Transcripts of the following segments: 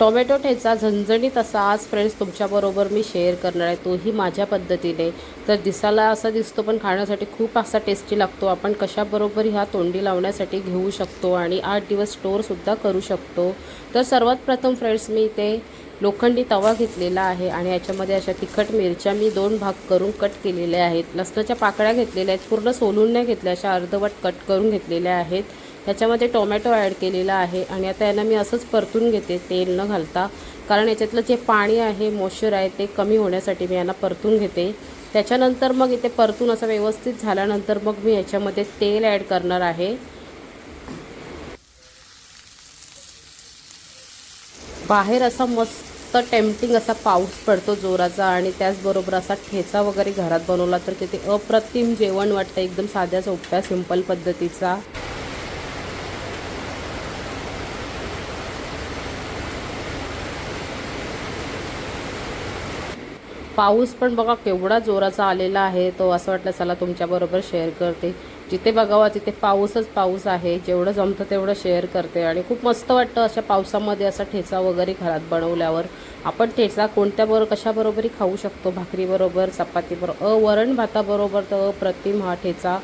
Tomato ठेचा झणझणीत असा आज फ्रेंड्स तुमच्याबरोबर मी शेअर करणार आहे. तोही माझ्या पद्धतीने. तर दिसायला असा दिसतो पण खाण्यासाठी खूप असा टेस्टी लागतो. आपण कशाबरोबर ह्या तोंडी लावण्यासाठी घेऊ शकतो आणि आठ दिवस स्टोअरसुद्धा करू शकतो. तर सर्वात प्रथम फ्रेंड्स मी इथे लोखंडी तवा घेतलेला आहे आणि याच्यामध्ये अशा तिखट मिरच्या मी दोन भाग करून कट केलेल्या आहेत. लसणाच्या पाकळ्या घेतलेल्या आहेत. पूर्ण सोलून नाही घेतल्या अशा अर्धवट कट करून घेतलेल्या आहेत. त्याच्यामध्ये टोमॅटो ॲड केलेला आहे आणि आता यांना मी असंच परतून घेते तेल न घालता. कारण याच्यातलं जे पाणी आहे मॉइश्चर आहे ते कमी होण्यासाठी मी यांना परतून घेते. त्याच्यानंतर मग इथे परतून असं व्यवस्थित झाल्यानंतर मग मी याच्यामध्ये तेल ॲड करणार आहे. बाहेर असा मस्त टेम्पटिंग असा पाऊस पडतो जोराचा आणि त्याचबरोबर असा ठेचा वगैरे घरात बनवला तर तिथे अप्रतिम जेवण वाटतं. एकदम साध्या सोप्या सिंपल पद्धतीचा. पाऊस पण बघा केवढा जोराचा आलेला आहे. तो असं वाटलं चला तुमच्याबरोबर शेअर करते. जिथे बघावा तिथे पाऊसच पाऊस आहे. जेवढं जमतं तेवढं शेअर करते. आणि खूप मस्त वाटतं अशा पावसामध्ये असा ठेचा वगैरे घरात बनवल्यावर. आपण ठेचा कोणत्याबरोबर कशाबरोबरही खाऊ शकतो? भाकरीबरोबर चपातीबरोबर अ वरण भाताबरोबर तर अप्रतिम हा ठेचा.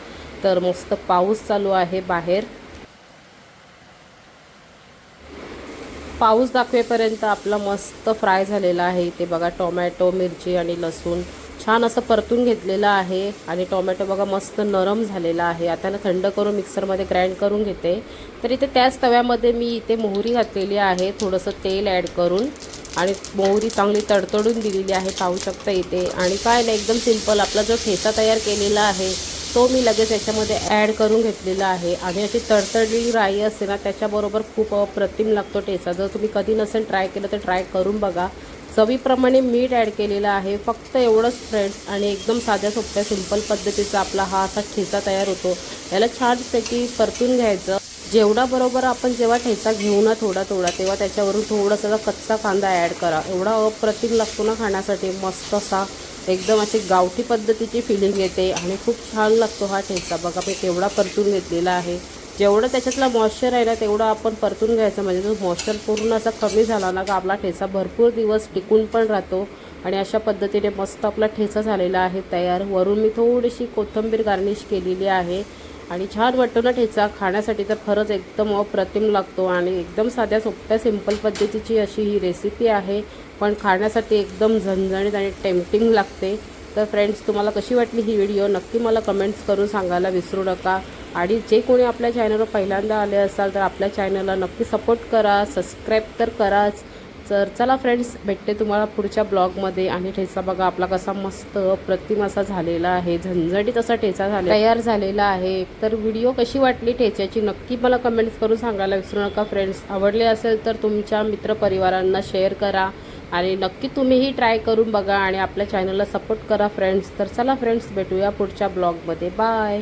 तर मस्त पाऊस चालू आहे बाहेर. पाऊस दाखवेपर्यंत आपला मस्त फ्राय झालेला आहे. इथे बघा टोमॅटो मिरची आणि लसूण छान असं परतून घेतलेलं आहे. आणि टोमॅटो बघा मस्त नरम झालेला आहे. आता ना थंड करून मिक्सरमध्ये ग्राइंड करून घेते. तर इथे त्याच तव्यामध्ये मी इथे मोहरी घातलेली आहे. थोडंसं तेल ॲड करून आणि मोहरी चांगली तडतडून दिलेली आहे. पाहू शकता इथे. आणि काय नाही एकदम सिंपल. आपला जो ठेचा तयार केलेला आहे तो मी लगेच याच्यामध्ये ॲड करून घेतलेला आहे. आणि अशी तडतडली राई असते ना त्याच्याबरोबर खूप अप्रतिम लागतो ठेचा जर तुम्ही कधी नसेल ट्राय केलं तर ट्राय करून बघा. चवीप्रमाणे मीठ ॲड केलेलं आहे. फक्त एवढंच फ्रेंड्स आणि एकदम साध्या सोप्या सिंपल पद्धतीचा आपला हा असा ठेचा तयार होतो. याला छानपैकी परतून घ्यायचं. जेवढा बरोबर आपण जेव्हा ठेचा घेऊ ना थोडा थोडा तेव्हा त्याच्यावरून थोडासा कच्चा कांदा ॲड करा. एवढा अप्रतिम लागतो ना खाण्यासाठी. मस्त असा एकदम अशी गावठी पद्धतीची फिलिंग येते आणि खूप छान लागतो हा ठेचा. बघा मी केवढा परतून घेतलेला आहे. जेवढं त्याच्यातला मॉइश्चर आहे ना तेवढं आपण परतून घ्यायचं. म्हणजे तो मॉइश्चर पूर्ण असा कमी झाला ना का आपला ठेचा भरपूर दिवस टिकून पण राहतो. आणि अशा पद्धतीने मस्त आपला ठेचा झालेला आहे तयार. वरून मी थोडीशी कोथिंबीर गार्निश केलेली आहे. आणि छान वाटतो ना ठेचा. खाण्यासाठी तर खरंच एकदम अप्रतिम लागतो आणि एकदम साध्या सोप्या सिंपल पद्धतीची अशी ही रेसिपी आहे. पण खाण्यासाठी एकदम झणझणीत आणि टेम्पटिंग लागते. तर फ्रेंड्स तुम्हाला कशी वाटली ही व्हिडिओ नक्की मला कमेंट्स करून सांगायला विसरू नका. आणि जे कोणी आपल्या चॅनलवर पहिल्यांदा आले असाल तर आपल्या चॅनलला नक्की सपोर्ट करा सबस्क्राईब तर कराच. तर चला फ्रेंड्स भेटते तुम्हाला पुढच्या ब्लॉगमध्ये आणि ठेचा बघा आपला कसा मस्त प्रतिम असा झालेला आहे. झणझणीत असा ठेचा झाला तयार झालेला आहे. तर व्हिडिओ कशी वाटली ठेच्याची नक्की मला कमेंट्स करून सांगायला विसरू नका फ्रेंड्स आवडले असेल तर तुमच्या मित्रपरिवारांना शेअर करा. आणि नक्की तुम्हीही ट्राय करून बघा आणि आपल्या चॅनलला सपोर्ट करा फ्रेंड्स तर चला फ्रेंड्स भेटूया पुढच्या ब्लॉगमध्ये बाय